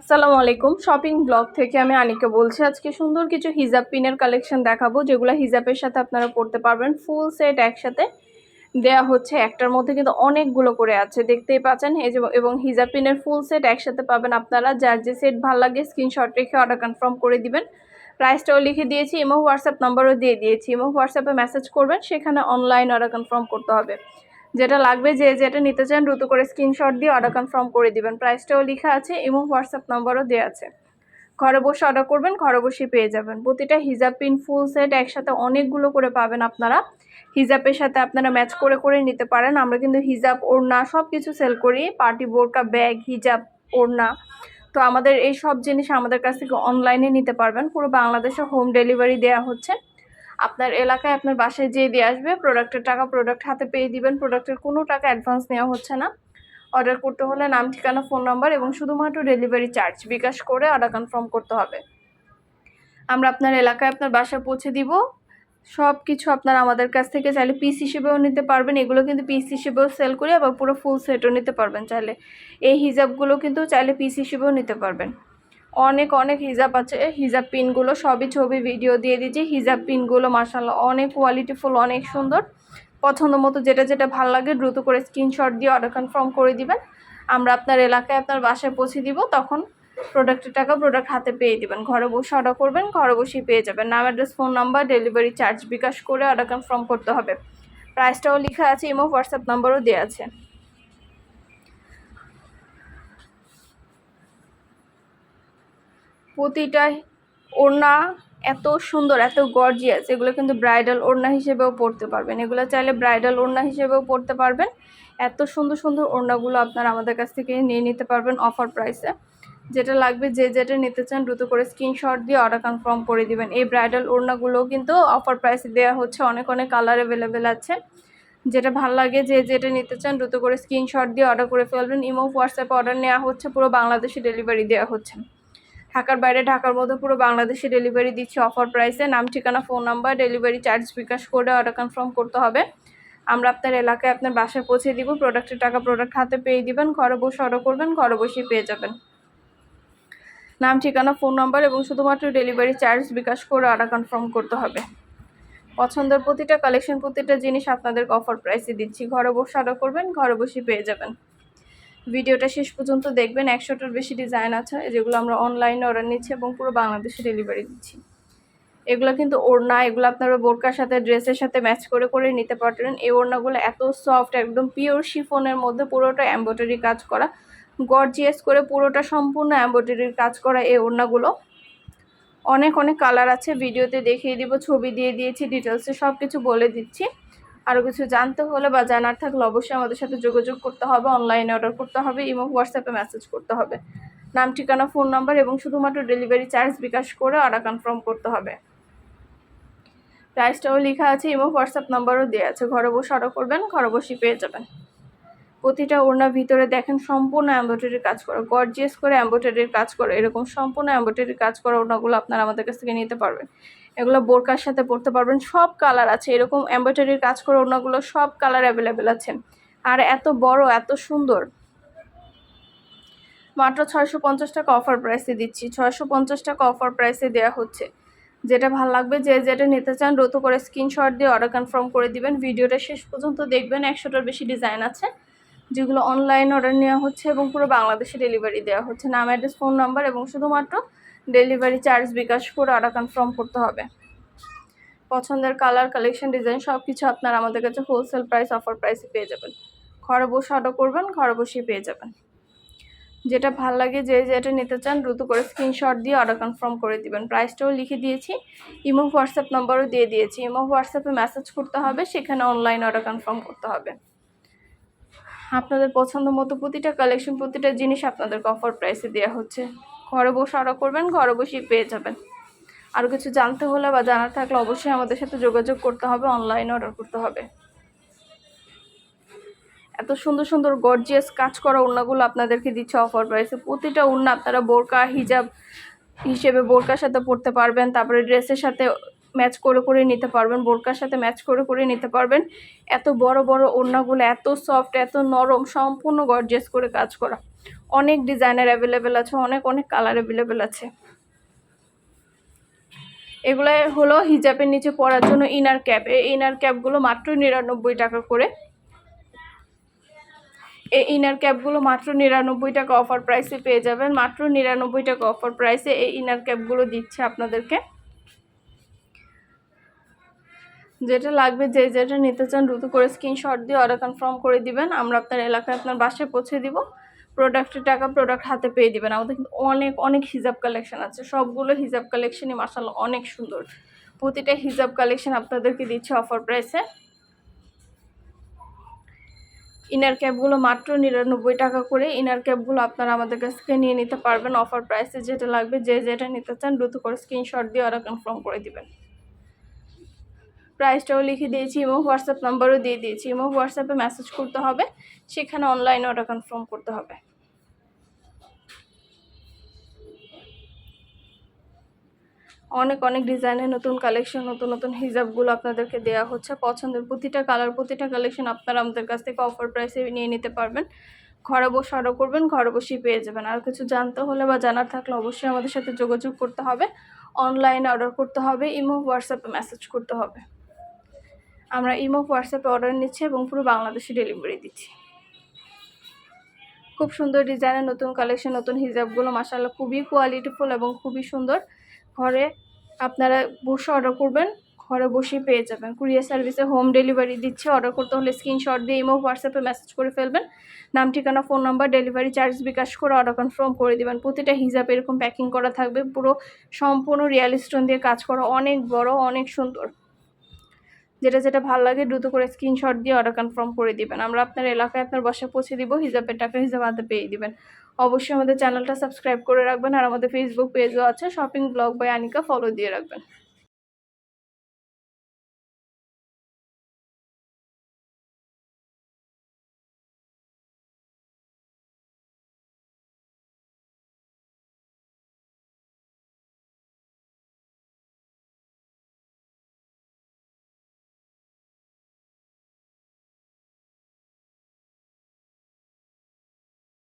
আসসালামু আলাইকুম। Shopping blog থেকে আমি আনিকা বলছি। আজকে সুন্দর কিছু হিজাব পিনের কালেকশন দেখাবো, যেগুলো হিজাবের সাথে আপনারা পড়তে পারবেন। ফুল সেট একসাথে দেয়া হচ্ছে। একটার মধ্যে কিন্তু অনেকগুলো করে আছে, দেখতেই পাচ্ছেন। এই যে, এবং হিজাব পিনের ফুল সেট একসাথে পাবেন আপনারা। যার যে সেট ভালো লাগে স্ক্রিনশট রেখে অর্ডার কনফার্ম করে দিবেন। প্রাইসটাও লিখে দিয়েছি, ইমো হোয়াটসঅ্যাপ নাম্বারও দিয়ে দিয়েছি। ইমো হোয়াটসঅ্যাপে মেসেজ করবেন, সেখানে অনলাইন অর্ডার কনফার্ম করতে হবে। যেটা লাগবে যে যেটা নিতে চান দ্রুত করে স্ক্রিনশট দিয়ে অর্ডার কনফার্ম করে দিবেন। প্রাইসটাও লেখা আছে এবং হোয়াটসঅ্যাপ নাম্বারও দেওয়া আছে। ঘরে বসে অর্ডার করবেন, ঘরে বসে পেয়ে যাবেন। প্রতিটা হিজাব, পিন ফুল সেট একসাথে অনেকগুলো করে পাবেন আপনারা। হিজাবের সাথে আপনারা ম্যাচ করে করে নিতে পারেন। আমরা কিন্তু হিজাব, ওড়না সব কিছু সেল করি। পার্টি বোরকা ব্যাগ হিজাব, ওড়না। তো আমাদের এই সব জিনিস আমাদের কাছ থেকে অনলাইনে নিতে পারবেন। পুরো বাংলাদেশে হোম ডেলিভারি দেওয়া হচ্ছে। আপনার এলাকায় আপনার বাসায় যেয়ে দিয়ে আসবে প্রোডাক্টের টাকা প্রোডাক্ট হাতে পেয়ে দিবেন প্রোডাক্টের কোনো টাকা অ্যাডভান্স নেওয়া হচ্ছে না। অর্ডার করতে হলে নাম, ঠিকানা ফোন নাম্বার এবং শুধুমাত্র ডেলিভারি চার্জ বিকাশ করে অর্ডার কনফার্ম করতে হবে। আমরা আপনার এলাকায় আপনার বাসায় পৌঁছে দিব। সব কিছু আপনারা আমাদের কাছ থেকে চাইলে পিস হিসেবেও নিতে পারবেন, এগুলো কিন্তু পিস হিসেবেও সেল করি আবার পুরো ফুল সেটও নিতে পারবেন। চাইলে এই হিজাবগুলো কিন্তু চাইলে পিস হিসেবেও নিতে পারবেন। অনেক অনেক হিজাব আছে। হিজাব পিনগুলো সবই ছবি, ভিডিও দিয়ে দিচ্ছি। হিজাব পিনগুলো মার্শাল্লাহ অনেক কোয়ালিটিফুল অনেক সুন্দর। পছন্দ মতো যেটা যেটা ভালো লাগে দ্রুত করে স্ক্রিনশট দিয়ে অর্ডার কনফার্ম করে দিবেন। আমরা আপনার এলাকায় আপনার বাসায় পৌঁছে দিব, তখন প্রোডাক্টের টাকা প্রোডাক্ট হাতে পেয়ে দিবেন। ঘরে বসে অর্ডার করবেন, ঘরে বসেই পেয়ে যাবেন। নাম address phone number delivery charge bKash করে অর্ডার কনফার্ম করতে হবে। প্রাইসটাও লেখা আছে ইমো হোয়াটসঅ্যাপ নাম্বারও দেওয়া আছে। প্রতিটা ওড়না এত সুন্দর, এত গর্জিয়াস এগুলো কিন্তু ব্রাইডাল ওড়না হিসেবেও পরতে পারবেন। এগুলো চাইলে ব্রাইডাল ওড়না হিসেবেও পরতে পারবেন। এত সুন্দর সুন্দর ওড়নাগুলো আপনারা আমাদের কাছ থেকে নিয়ে নিতে পারবেন অফার প্রাইসে যেটা লাগবে যে যেটা নিতে চান দ্রুত করে স্ক্রিনশট দিয়ে অর্ডার কনফার্ম করে দিবেন। এই ব্রাইডাল ওড়নাগুলোও কিন্তু অফার প্রাইসে দেওয়া হচ্ছে। অনেক অনেক কালার অ্যাভেলেবেল আছে। যেটা ভালো লাগে যে যেটা নিতে চান দ্রুত করে স্ক্রিনশট দিয়ে অর্ডার করে ফেলবেন। ইমো হোয়াটসঅ্যাপে অর্ডার নেওয়া হচ্ছে। পুরো বাংলাদেশে ডেলিভারি দেওয়া হচ্ছে। ঢাকার বাইরে, ঢাকার মধ্যে পুরো বাংলাদেশে ডেলিভারি দিচ্ছি অফার প্রাইসে নাম, ঠিকানা phone number delivery charge bKash করে অর্ডার কনফার্ম করতে হবে। আমরা আপনার এলাকায় আপনার বাসায় পৌঁছে দিব। প্রোডাক্টের টাকা প্রোডাক্ট হাতে পেয়ে দিবেন। ঘরে বসে অর্ডার করবেন, ঘরে বসেই পেয়ে যাবেন। নাম, ঠিকানা ফোন নাম্বার এবং শুধুমাত্র ডেলিভারি চার্জ বিকাশ করে অর্ডার কনফার্ম করতে হবে। পছন্দের প্রতিটা কালেকশন প্রতিটা জিনিস আপনাদেরকে অফার প্রাইসে দিচ্ছি। ঘরে বসে অর্ডার করবেন, ঘরে বসেই পেয়ে যাবেন। ভিডিওটা শেষ পর্যন্ত দেখবেন। একশোটার বেশি ডিজাইন আছে, যেগুলো আমরা অনলাইনে অর্ডার নিচ্ছি এবং পুরো বাংলাদেশে ডেলিভারি দিচ্ছি। এগুলো কিন্তু ওড়না, এগুলো আপনারা বোরকার সাথে, ড্রেসের সাথে ম্যাচ করে করে নিতে পারবেন এই ওড়নাগুলো এত সফট একদম পিওর শিফনের মধ্যে পুরোটা এম্ব্রয়ডারি কাজ করা। গর্জিয়াস করে পুরোটা সম্পূর্ণ এম্ব্রয়ডারির কাজ করা এই ওড়নাগুলো। অনেক অনেক কালার আছে। ভিডিওতে দেখিয়ে দিব, ছবি দিয়ে দিয়েছি ডিটেলসে সব কিছু বলে দিচ্ছি। আরও কিছু জানতে হলে বা জানার থাকলে অবশ্যই আমাদের সাথে যোগাযোগ করতে হবে অনলাইনে অর্ডার করতে হবে এবং হোয়াটসঅ্যাপে মেসেজ করতে হবে। নাম, ঠিকানা ফোন নাম্বার এবং শুধুমাত্র ডেলিভারি চার্জ বিকাশ করে অর্ডার কনফার্ম করতে হবে। প্রাইসটাও লেখা আছে এবং হোয়াটসঅ্যাপ নাম্বারও দেওয়া আছে। ঘরে বসে অর্ডার করবেন, ঘরে বসেই পেয়ে যাবেন। প্রতিটা ওড়নার ভিতরে দেখেন সম্পূর্ণ এম্ব্রয়ডারির কাজ করা গর্জিয়াস করে এম্ব্রয়ডারির কাজ করে, এরকম সম্পূর্ণ এম্ব্রয়ডারির কাজ করা ওড়নাগুলো আপনারা আমাদের কাছ থেকে নিতে পারবেন। এগুলো বোরকার সাথে পরতে পারবেন, সব কালার আছে, এরকম এম্ব্রয়ডারির কাজ করা ওড়নাগুলো সব কালার অ্যাভেলেবেল আছে। আর এত বড়, এত সুন্দর। মাত্র ছয়শো পঞ্চাশ টাকা অফার প্রাইসে দিচ্ছি। ছয়শো পঞ্চাশ টাকা অফার প্রাইসে দেওয়া হচ্ছে। যেটা ভালো লাগবে, যে যেটা নিতে চান দ্রুত করে স্ক্রিনশট দিয়ে অর্ডার কনফার্ম করে দিবেন। ভিডিওটা শেষ পর্যন্ত দেখবেন, একশোটার বেশি ডিজাইন আছে। যেগুলো অনলাইন অর্ডার নেওয়া হচ্ছে এবং পুরো বাংলাদেশে ডেলিভারি দেওয়া হচ্ছে। নাম অ্যাড্রেস ফোন নাম্বার এবং শুধুমাত্র ডেলিভারি চার্জ বিকাশ করে অর্ডার কনফার্ম করতে হবে। পছন্দের কালার কালেকশন ডিজাইন সব কিছু আপনারা আমাদের কাছে হোলসেল প্রাইস অফার প্রাইসে পেয়ে যাবেন। ঘরে বসে অর্ডার করবেন, ঘরে বসেই পেয়ে যাবেন। যেটা ভালো লাগে যে যেটা নিতে চান দ্রুত করে স্ক্রিনশট দিয়ে অর্ডার কনফার্ম করে দিবেন। প্রাইসটাও লিখে দিয়েছি ইমো হোয়াটসঅ্যাপ নম্বরও দিয়ে দিয়েছি। ইমো হোয়াটসঅ্যাপে মেসেজ করতে হবে, সেখানে অনলাইন অর্ডার কনফার্ম করতে হবে। আপনাদের পছন্দ মতো প্রতিটা কালেকশন প্রতিটা জিনিস আপনাদেরকে অফার প্রাইসে দেওয়া হচ্ছে। ঘরে বসে অর্ডার করবেন, ঘরে বসেই পেয়ে যাবেন। আরও কিছু জানতে হলে বা জানার থাকলে অবশ্যই আমাদের সাথে যোগাযোগ করতে হবে অনলাইনে অর্ডার করতে হবে। এত সুন্দর সুন্দর গর্জিয়াস কাজ করা ওড়নাগুলো আপনাদেরকে দিচ্ছে অফার প্রাইসে প্রতিটা ওড়না আপনারা বোরকা, হিজাব হিসেবে বোরকার সাথে পরতে পারবেন, তারপরে ড্রেসের সাথে ম্যাচ করে করে নিতে পারবেন, বোরকার সাথে ম্যাচ করে করে নিতে পারবেন। এত বড় বড় ওড়নাগুলো, এত সফট এত নরম, সম্পূর্ণ গর্জেস করে কাজ করা। অনেক ডিজাইনের অ্যাভেলেবেল আছে, অনেক অনেক কালার অ্যাভেলেবেল আছে। এগুলো হলো হিজাবের নিচে পরার জন্য ইনার ক্যাপ এই ইনার ক্যাপগুলো মাত্র নিরানব্বই টাকা করে। এই ইনার ক্যাপগুলো মাত্র নিরানব্বই টাকা অফার প্রাইসে পেয়ে যাবেন। মাত্র নিরানব্বই টাকা অফার প্রাইসে এই ইনার ক্যাপগুলো দিচ্ছে আপনাদেরকে। যেটা লাগবে যে যেটা নিতে চান দ্রুত করে স্ক্রিনশট দিয়ে অর্ডার কনফার্ম করে দিবেন। আমরা আপনার এলাকায় আপনার বাসায় পৌঁছে দিব। প্রোডাক্টের টাকা প্রোডাক্ট হাতে পেয়ে দিবেন। আমাদের কিন্তু অনেক অনেক হিজাব কালেকশন আছে। সবগুলো হিজাব কালেকশনই মার্শাল্লাহ অনেক সুন্দর। প্রতিটা হিজাব কালেকশন আপনাদেরকে দিচ্ছে অফার প্রাইসে ইনার ক্যাপগুলো মাত্র নিরানব্বই টাকা করে। ইনার ক্যাপগুলো আপনারা আমাদের কাছ থেকে নিয়ে নিতে পারবেন অফার প্রাইসে যেটা লাগবে যে যেটা নিতে চান দ্রুত করে স্ক্রিনশট দিয়ে অর্ডার কনফার্ম করে দিবেন। প্রাইসটাও লিখে দিয়েছি ইমো হোয়াটসঅ্যাপ নাম্বারও দিয়ে দিয়েছি। ইমো হোয়াটসঅ্যাপে মেসেজ করতে হবে, সেখানে অনলাইনে অর্ডার কনফার্ম করতে হবে। অনেক অনেক ডিজাইনের নতুন কালেকশন নতুন নতুন হিজাবগুলো আপনাদেরকে দেওয়া হচ্ছে। পছন্দের প্রতিটা কালার প্রতিটা কালেকশন আপনারা আমাদের কাছ থেকে অফার প্রাইসে নিয়ে নিতে পারবেন। ঘরে বসে অর্ডার করবেন, ঘরে বসেই পেয়ে যাবেন। আর কিছু জানতে হলে বা জানার থাকলে অবশ্যই আমাদের সাথে যোগাযোগ করতে হবে। অনলাইনে অর্ডার করতে হবে ইমো হোয়াটসঅ্যাপে মেসেজ করতে হবে। আমরা ইমো, হোয়াটসঅ্যাপে অর্ডার নিচ্ছি এবং পুরো বাংলাদেশে ডেলিভারি দিচ্ছি। খুব সুন্দর ডিজাইনের নতুন কালেকশন, নতুন হিজাবগুলো মাসাল্লাহ খুবই কোয়ালিটিফুল এবং খুবই সুন্দর। ঘরে আপনারা বসে অর্ডার করবেন, ঘরে বসেই পেয়ে যাবেন। কুরিয়ার সার্ভিসে হোম ডেলিভারি দিচ্ছে অর্ডার করতে হলে স্ক্রিনশট দিয়ে ইমো, হোয়াটসঅ্যাপে মেসেজ করে ফেলবেন। নাম, ঠিকানা phone number delivery charge bKash করে অর্ডার কনফার্ম করে দেবেন। প্রতিটা হিজাব এরকম প্যাকিং করা থাকবে, পুরো সম্পূর্ণ রিয়াল স্টোন দিয়ে কাজ করা অনেক বড়, অনেক সুন্দর। যেটা যেটা ভালো লাগে, দ্রুত করে স্ক্রিনশট দিয়ে অর্ডার কনফার্ম করে দিবেন। আমরা আপনার এলাকায় আপনার বাসা পৌঁছে দিব হিজাবের টাকা হিজাব হাতে পেয়ে দিবেন। অবশ্যই আমাদের চ্যানেলটা সাবস্ক্রাইব করে রাখবেন আর আমাদের ফেসবুক পেজও আছে shopping blog by Anika follow দিয়ে রাখবেন।